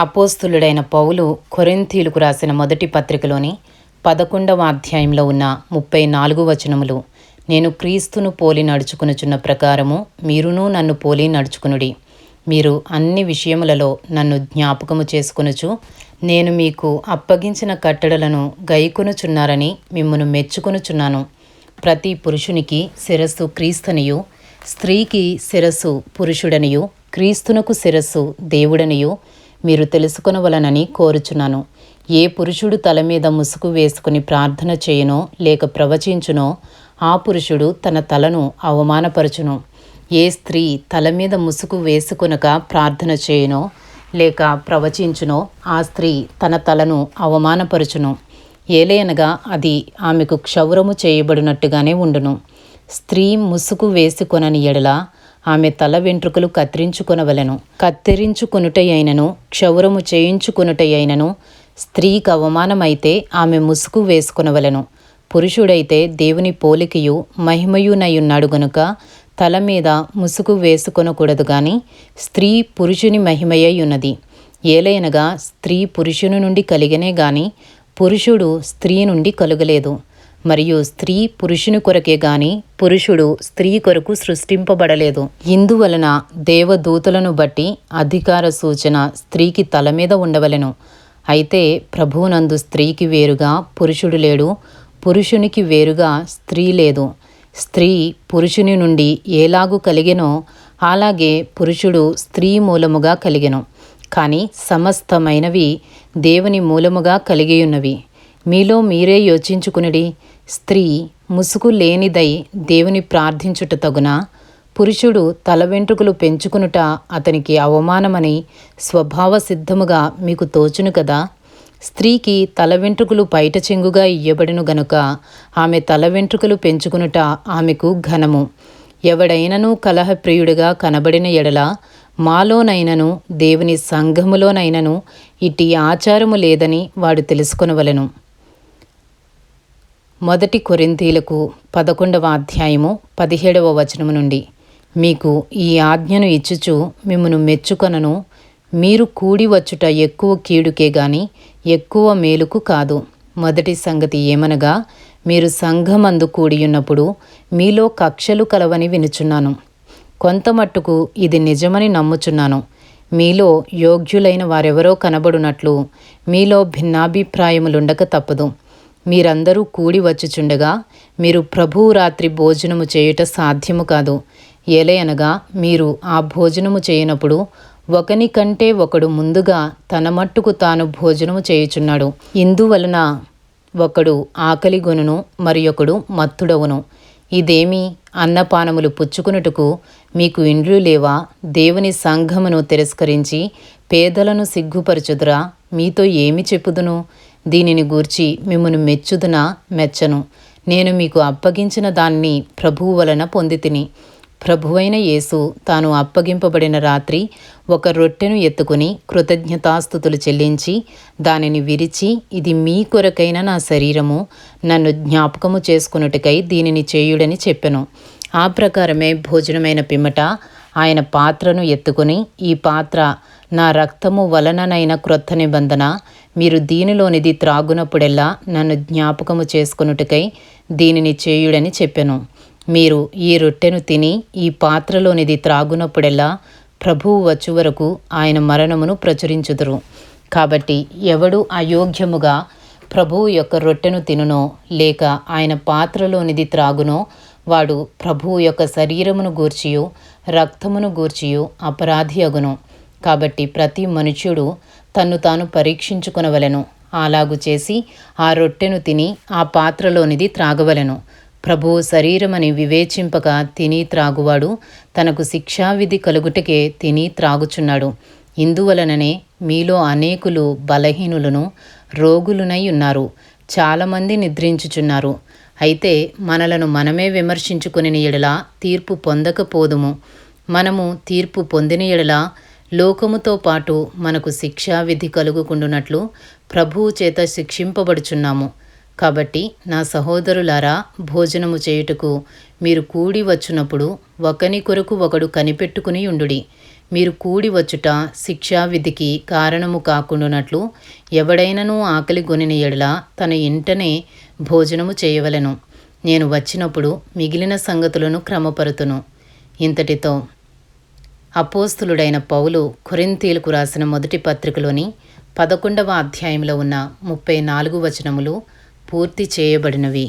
అపోస్తులుడైన పౌలు కొరింథీలకు రాసిన మొదటి పత్రికలోని పదకొండవ అధ్యాయంలో ఉన్న ముప్పై నాలుగు వచనములు నేను క్రీస్తును పోలి నడుచుకునుచున్న ప్రకారము మీరునూ నన్ను పోలి నడుచుకునుడి. మీరు అన్ని విషయములలో నన్ను జ్ఞాపకము చేసుకునుచు నేను మీకు అప్పగించిన కట్టడలను గైకొనుచున్నారని మిమ్మను మెచ్చుకొనుచున్నాను. ప్రతి పురుషునికి శిరస్సు క్రీస్తునియు స్త్రీకి శిరస్సు పురుషుడనియు క్రీస్తునకు శిరస్సు దేవుడనియు మీరు తెలుసుకునవలనని కోరుచున్నాను. ఏ పురుషుడు తల మీద ముసుగు వేసుకుని ప్రార్థన చేయనో లేక ప్రవచించునో ఆ పురుషుడు తన తలను అవమానపరచును. ఏ స్త్రీ తల మీద ముసుగు వేసుకునక ప్రార్థన చేయనో లేక ప్రవచించునో ఆ స్త్రీ తన తలను అవమానపరచును. ఏలేనగా అది ఆమెకు క్షౌరము చేయబడినట్టుగానే ఉండును. స్త్రీ ముసుగు వేసుకొనని ఎడల ఆమె తల వెంట్రుకలు కత్తిరించుకొనవలెను. కత్తిరించుకొనుటయైనను క్షౌరము చేయించుకొనుటయైనను స్త్రీకి అవమానమైతే ఆమె ముసుగు వేసుకొనవలెను. పురుషుడైతే దేవుని పోలికయు మహిమయునయున్నాడు గనుక తల మీద ముసుగు వేసుకొనకూడదు గాని స్త్రీ పురుషుని మహిమయ్య ఉన్నది ఏలైనగా స్త్రీ పురుషుని నుండి కలిగనే గాని పురుషుడు స్త్రీ నుండి కలుగలేదు. మరియు స్త్రీ పురుషుని కొరకే గాని పురుషుడు స్త్రీ కొరకు సృష్టింపబడలేదు. ఇందువలన దేవదూతలను బట్టి అధికార సూచన స్త్రీకి తల మీద ఉండవలెను. అయితే ప్రభువునందు స్త్రీకి వేరుగా పురుషుడు లేడు పురుషునికి వేరుగా స్త్రీ లేదు. స్త్రీ పురుషుని నుండి ఏలాగు కలిగెనో అలాగే పురుషుడు స్త్రీ మూలముగా కలిగెను. కానీ సమస్తమైనవి దేవుని మూలముగా కలిగియున్నవి. మీలో మీరే యోచించుకునుడి. స్త్రీ ముసుగు లేనిదై దేవుని ప్రార్థించుట తగున? పురుషుడు తల వెంట్రుకలు పెంచుకునుట అతనికి అవమానమని స్వభావ సిద్ధముగా మీకు తోచును కదా? స్త్రీకి తల వెంట్రుకలు పైట చెంగుగా ఇయ్యబడును గనుక ఆమె తల వెంట్రుకలు పెంచుకునుట ఆమెకు ఘనము. ఎవడైనను కలహప్రియుడిగా కనబడిన ఎడల మాలోనైనను దేవుని సంఘములోనైనను ఇట్టి ఆచారము లేదని వాడు తెలుసుకొనవలెను. మొదటి కొరింథీలకు పదకొండవ అధ్యాయము పదిహేడవ వచనము నుండి. మీకు ఈ ఆజ్ఞను ఇచ్చుచు మిమ్మను మెచ్చుకొనను. మీరు కూడి వచ్చుట ఎక్కువ కీడుకే గాని ఎక్కువ మేలుకు కాదు. మొదటి సంగతి ఏమనగా మీరు సంఘమందు కూడియున్నప్పుడు మీలో కక్షలు కలవని వినుచున్నాను. కొంత మట్టుకు ఇది నిజమని నమ్ముచున్నాను. మీలో యోగ్యులైన వారెవరో కనబడునట్లు మీలో భిన్నాభిప్రాయములుండక తప్పదు. మీరందరూ కూడి వచ్చుచుండగా మీరు ప్రభువు రాత్రి భోజనము చేయుట సాధ్యము కాదు. ఏలయనగా మీరు ఆ భోజనము చేయనప్పుడు ఒకని కంటే ఒకడు ముందుగా తన మట్టుకు తాను భోజనము చేయుచున్నాడు. ఇందువలన ఒకడు ఆకలిగొనును మరి ఒకడు మత్తుడవును. ఇదేమి? అన్నపానములు పుచ్చుకునుటకు మీకు ఇండ్లు లేవా? దేవుని సంఘమును తిరస్కరించి పేదలను సిగ్గుపరచుదురా? మీతో ఏమి చెప్పుదును? దీనిని గూర్చి మిమ్మను మెచ్చుదునా? మెచ్చను. నేను మీకు అప్పగించిన దాన్ని ప్రభువు వలన పొందితిని. ప్రభువైన యేసు తాను అప్పగింపబడిన రాత్రి ఒక రొట్టెను ఎత్తుకుని కృతజ్ఞతాస్థుతులు చెల్లించి దానిని విరిచి ఇది మీ కొరకైన నా శరీరము నన్ను జ్ఞాపకము చేసుకున్నట్టుకై దీనిని చేయుడని చెప్పెను. ఆ ప్రకారమే భోజనమైన పిమ్మట ఆయన పాత్రను ఎత్తుకుని ఈ పాత్ర నా రక్తము వలననైన క్రొత్త నిబంధన మీరు దీనిలోనిది త్రాగునప్పుడెల్లా నన్ను జ్ఞాపకము చేసుకున్నట్టుకై దీనిని చేయుడని చెప్పెను. మీరు ఈ రొట్టెను తిని ఈ పాత్రలోనిది త్రాగునప్పుడెల్లా ప్రభువు వచ్చు వరకు ఆయన మరణమును ప్రచురించుదురు. కాబట్టి ఎవడు అయోగ్యముగా ప్రభువు యొక్క రొట్టెను తినునో లేక ఆయన పాత్రలోనిది త్రాగునో వాడు ప్రభువు యొక్క శరీరమును గూర్చియు రక్తమును గూర్చియు అపరాధి అగును కాబట్టి ప్రతి మనుష్యుడు తన్ను తాను పరీక్షించుకునవలెను. అలాగు చేసి ఆ రొట్టెను తిని ఆ పాత్రలోనిది త్రాగవలెను. ప్రభువు శరీరమని వివేచింపక తిని త్రాగువాడు తనకు శిక్షావిధి కలుగుటకే తిని త్రాగుచున్నాడు. ఇందువలననే మీలో అనేకులు బలహీనులను రోగులునై ఉన్నారు చాలామంది నిద్రించుచున్నారు. అయితే మనలను మనమే విమర్శించుకుని ఎడల తీర్పు పొందకపోదుము. మనము తీర్పు పొందిన ఎడల లోకముతో పాటు మనకు శిక్షావిధి కలుగుకుండునట్లు ప్రభువు చేత శిక్షింపబడుచున్నాము. కాబట్టి నా సహోదరులారా భోజనము చేయుటకు మీరు కూడి వచ్చునప్పుడు ఒకని కొరకు ఒకడు కనిపెట్టుకుని ఉండుడి. మీరు కూడి వచ్చుట శిక్షావిధికి కారణము కాకుండానట్లు ఎవడైనను ఆకలి గొనిన ఎడల తన ఇంటనే భోజనము చేయవలెను. నేను వచ్చినప్పుడు మిగిలిన సంగతులను క్రమపరుతును. ఇంతటితో అపోస్తులుడైన పౌలు కొరింతీలకు రాసిన మొదటి పత్రికలోని పదకొండవ అధ్యాయంలో ఉన్న ముప్పై నాలుగు వచనములు పూర్తి చేయబడినవి.